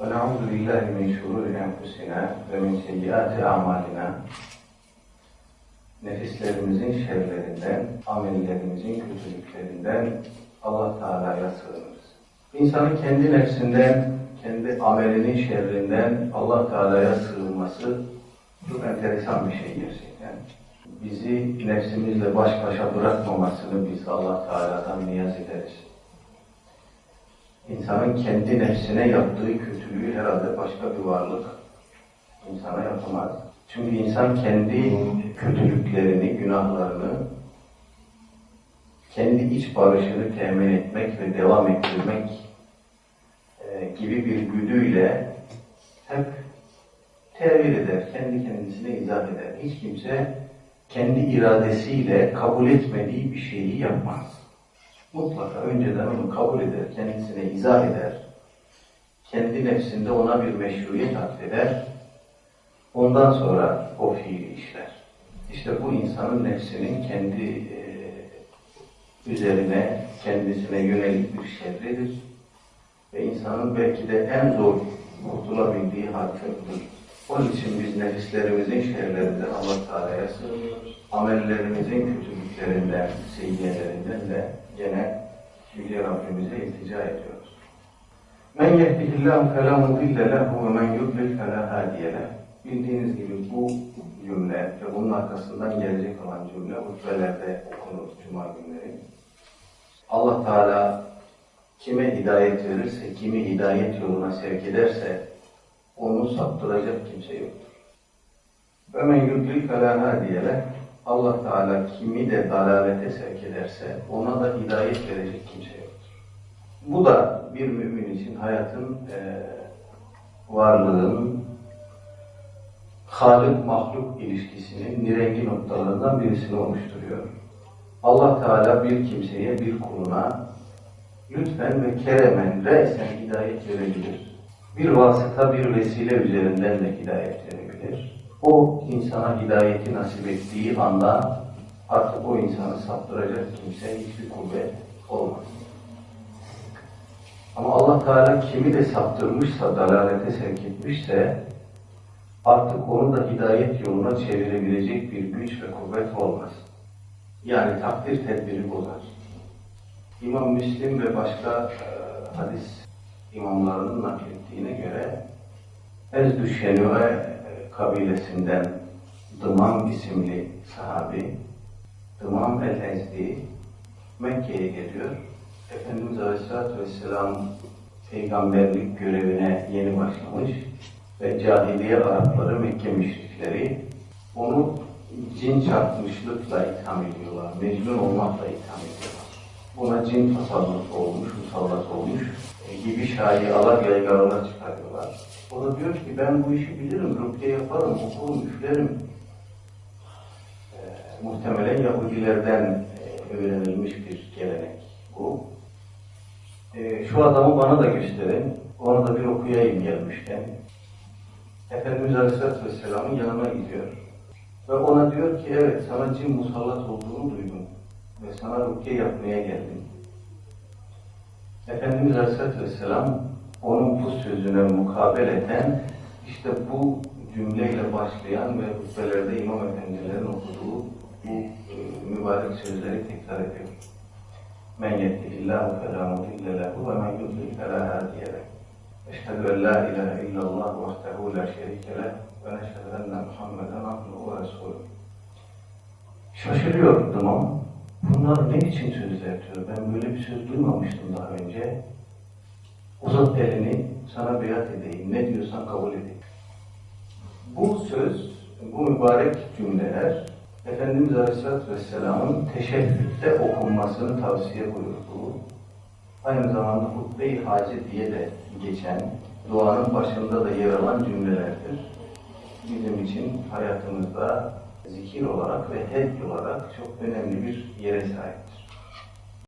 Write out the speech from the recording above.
ونعوذ بالله من شرور أنفسنا ومن سيئات أعمالنا Nefislerimizin şerlerinden, amellerimizin kötülüklerinden Allah Teala'ya sığınırız. İnsanın kendi nefsinden, kendi amelinin şerrinden Allah Teala'ya sığınması çok enteresan bir şey gerçekten. Bizi nefsimizle baş başa bırakmamasını biz Allah Teala'dan niyaz ederiz. İnsanın kendi nefsine yaptığı kötülüğü herhalde başka bir varlık insana yapamaz. Çünkü insan kendi kötülüklerini, günahlarını, kendi iç barışını temin etmek ve devam ettirmek e, gibi bir güdüyle hep tevil eder, kendi kendisine izah eder. Hiç kimse kendi iradesiyle kabul etmediği bir şeyi yapmaz. Mutlaka önceden onu kabul eder, kendisine izah eder. Kendi nefsinde ona bir meşruiyet atfeder. Ondan sonra o fiili işler. İşte bu insanın nefsinin kendi e, üzerine, kendisine yönelik bir şerridir. Ve insanın belki de en zor kurtulabildiği hadisesidir. Onun için biz nefislerimizin şerlerinden Allah Teala'ya sığınıyoruz. Amellerimizin kötülüklerinden, seyyiyelerinden de gene Yüce Rabbimize iltica ediyoruz. Men yehdihillahu felâ mudille lehu ve men yudlil felâ hâdiye. Bildiğiniz gibi bu cümle ve bunun arkasından gelecek olan cümle hutbelerde okunur Cuma günleri. Allah Teala kime hidayet verirse, kimi hidayet yoluna sevk ederse onu saptıracak kimse yoktur. Ve men yudlil felâ hâdiye leh. Allah Teala kimi de dalalete sevk ederse ona da hidayet verecek kimse yoktur. Bu da bir mümin için hayatın e, varlığın Halik mahluk ilişkisinin nirengi noktalarından birisini oluşturuyor. Allah Teala bir kimseye, bir kuluna lütfen ve keremen re'sen hidayet verebilir. Bir vasıta, bir vesile üzerinden de hidayet verebilir. O insana hidayeti nasip ettiği anda artık o insanı saptıracak kimse hiçbir kuvvet olmaz. Ama Allah Teala kimi de saptırmışsa, dalalete sevk etmişse artık onu da hidayet yoluna çevirebilecek bir güç ve kuvvet olmaz. Yani takdir tedbiri bozar. İmam Müslim ve başka e, hadis imamlarının naklettiğine göre Ezdüşenüve e, kabilesinden Dımam isimli sahabi Dımam el-Ezdi Mekke'ye geliyor. Efendimiz Aleyhisselatü Vesselam peygamberlik görevine yeni başlamış ve cahiliye Arapları, Mekke müşrikleri onu cin çarpmışlıkla itham ediyorlar, mecnun olmakla itham ediyorlar. Buna cin tasallut olmuş, musallat olmuş gibi şayialar, yaygarlar çıkarıyorlar. O da diyor ki ben bu işi bilirim, rukiye yaparım, okurum, üflerim. E, muhtemelen Yahudilerden e, öğrenilmiş bir gelenek bu. E, şu adamı bana da gösterin, onu da bir okuyayım gelmişken. Efendimiz Aleyhisselatü Vesselam'ın yanına gidiyor. Ve ona diyor ki evet sana cin musallat olduğunu duydum. Ve sana rukiye yapmaya geldim. Efendimiz Aleyhisselatü Vesselam onun bu sözüne mukabeleten işte bu cümleyle başlayan ve hutbelerde İmam Efendilerin okuduğu bu e, mübarek sözleri tekrar ediyor. Men yehdihillahu felâ mudille lehu ve men yudlil felâ hâdiye leh. Eşhedü en la ilahe illallah vahdehu la şerike leh ve neşhedü enne Muhammeden abduhu ve resulü. Şaşırıyordum ama bunlar ne biçim sözler diyor. Ben böyle bir söz duymamıştım daha önce. Uzat elini sana beyat edeyim. Ne diyorsan kabul edeyim. Bu söz, bu mübarek cümleler Efendimiz Aleyhisselatü Vesselam'ın teşebbütte okunmasını tavsiye buyurduğu aynı zamanda hutbe-i hacet diye de geçen, duanın başında da yer alan cümlelerdir. Bizim için hayatımızda zikir olarak ve hed olarak çok önemli bir yere sahip.